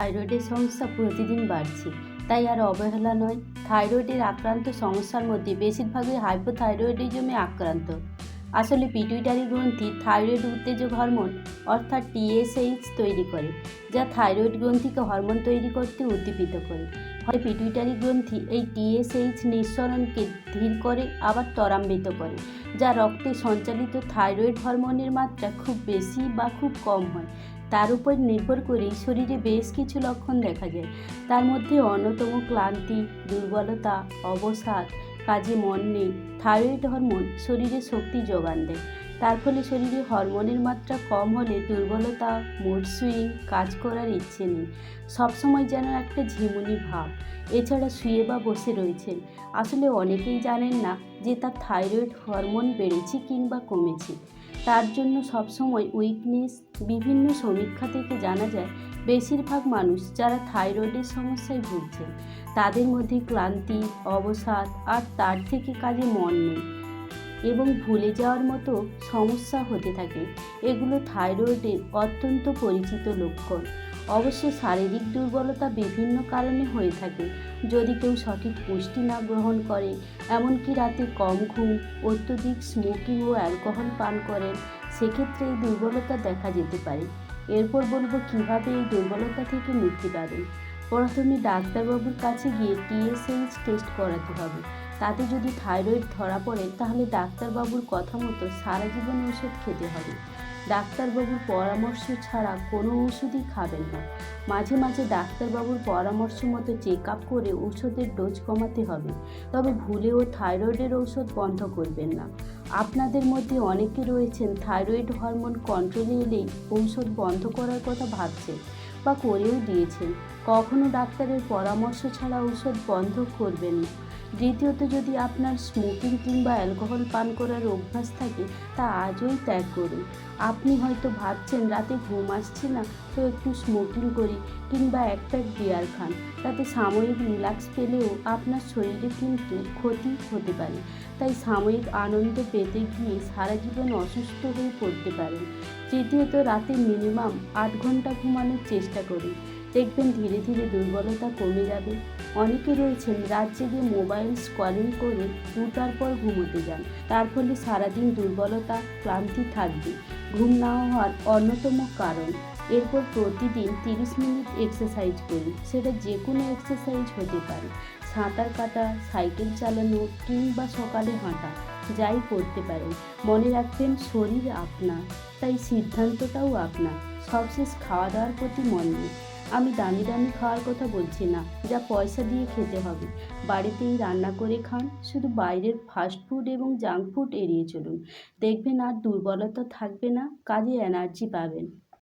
থাইরয়েডের সমস্যা প্রতিদিন বাড়ছে। তাই আর অবহেলা নয়, থাইরয়েডের আক্রান্ত সমস্যার মধ্যে বেশিরভাগই হাইপোথাইরয়েডিজমে আক্রান্ত। আসলে পিটুইটারি গ্রন্থি থাইরয়েড উত্তেজক হরমোন, অর্থাৎ টিএসএইচ তৈরি করে, যা থাইরয়েড গ্রন্থিকে হরমোন তৈরি করতে উদ্দীপিত করে। ফলে পিটুইটারি গ্রন্থি এই টিএসএইচ নিঃসরণকে ধীর করে, আবার ত্বরান্বিত করে, যা রক্তে সঞ্চালিত থাইরয়েড হরমোনের মাত্রা খুব বেশি বা খুব কম হয়। তার উপর নির্ভর করেই শরীরে বেশ কিছু লক্ষণ দেখা যায়। তার মধ্যে অন্যতম ক্লান্তি, দুর্বলতা, অবসাদ, কাজে মন নেই, থাইরয়েড হরমোন শরীরে শক্তি যোগান দেয়। তার ফলে শরীরে হরমোনের মাত্রা কম হলে দুর্বলতা মুড সুইং কাজ করার ইচ্ছে নেই। সবসময় যেন একটা ঝিমুনি ভাব। এছাড়া শুয়ে বা বসে রয়েছেন। আসলে অনেকেই জানেন না যে তার থাইরয়েড হরমোন বেড়েছে কিংবা কমেছে। তার জন্য সবসময় উইকনেস, বিভিন্ন সমীক্ষা থেকে জানা যায় বেশিরভাগ মানুষ যারা থাইরয়েডের সমস্যায় ভুগছেন, তাদের মধ্যে ক্লান্তি, অবসাদ আর তার থেকে কাজে মন নেই। এবং ভুলে যাওয়ার মতো সমস্যা হতে থাকে। এগুলো থাইরয়েডের অত্যন্ত পরিচিত লক্ষণ। অবশ্য শারীরিক দুর্বলতা বিভিন্ন কারণে হয়ে থাকে। যদি কেউ সঠিক পুষ্টি না গ্রহণ করে, এমনকি রাতে কম ঘুম, অত্যধিক স্মোকিং ও অ্যালকোহল পান করেন, সেক্ষেত্রে এই দুর্বলতা দেখা যেতে পারে। এরপর বলব কীভাবে এই দুর্বলতা থেকে মুক্তি পাবেন। প্রথমে ডাক্তারবাবুর কাছে গিয়ে টিএসএইচ টেস্ট করাতে হবে। তাতে যদি থাইরয়েড ধরা পড়ে, তাহলে ডাক্তারবাবুর কথা মতো সারা জীবন ওষুধ খেতে হবে। ডাক্তারবাবুর পরামর্শ ছাড়া কোনো ওষুধই খাবেন না। মাঝে মাঝে ডাক্তারবাবুর পরামর্শ মতো চেক আপ করে ওষুধের ডোজ কমাতে হবে। তবে ভুলেও থাইরয়েডের ওষুধ বন্ধ করবেন না। আপনাদের মধ্যে অনেকে রয়েছেন, থাইরয়েড হরমোন কন্ট্রোলে এলেই ঔষধ বন্ধ করার কথা ভাবছেন। বা করেও দিয়েছেন। কখনো ডাক্তারের পরামর্শ ছাড়া ঔষধ বন্ধ করবেন না। দ্বিতীয়ত, যদি আপনার স্মোকিং কিংবা অ্যালকোহল পান করার অভ্যাস থাকে, তা আজই ত্যাগ করুন। আপনি হয়তো ভাবছেন, রাতে ঘুম আসছে না, তো একটু স্মোকিং করি কিংবা এক প্যাক বিয়ার খান। তাতে সাময়িক রিল্যাক্স পেলেও আপনার শরীরে কিন্তু ক্ষতি হতে পারে। তাই সাময়িক আনন্দ পেতে গিয়ে সারা জীবন অসুস্থ হয়ে পড়তে পারেন। তৃতীয়ত, রাতে মিনিমাম আট ঘণ্টা ঘুমানোর চেষ্টা করুন দেখবেন ধীরে ধীরে দুর্বলতা কমে যাবে। অনেকে রয়েছেন রাত জেগে মোবাইল স্কলিং করে দুটার পর ঘুমোতে যান। তার ফলে সারাদিন দুর্বলতা, ক্লান্তি থাকবে। ঘুম না হওয়ার অন্যতম কারণ, এরপর প্রতিদিন তিরিশ মিনিট এক্সারসাইজ করুন। সেটা যে কোনো এক্সারসাইজ হতে পারে। সাঁতার কাটা, সাইকেল চালানো কিংবা সকালে হাঁটা। যাই করতে পারেন মনে রাখবেন, শরীর আপনার, তাই সিদ্ধান্তটাও আপনার। সবশেষ খাওয়া দাওয়ার প্রতি মন নেই আমি দামি দামি খাওয়ার কথা বলছি না, যা পয়সা দিয়ে খেতে হবে। বাড়িতেই রান্না করে খান, শুধু বাইরের ফাস্ট ফুড এবং জাঙ্ক ফুড এড়িয়ে চলুন। দেখবেন আর দুর্বলতা থাকবে না, কাজে এনার্জি পাবেন।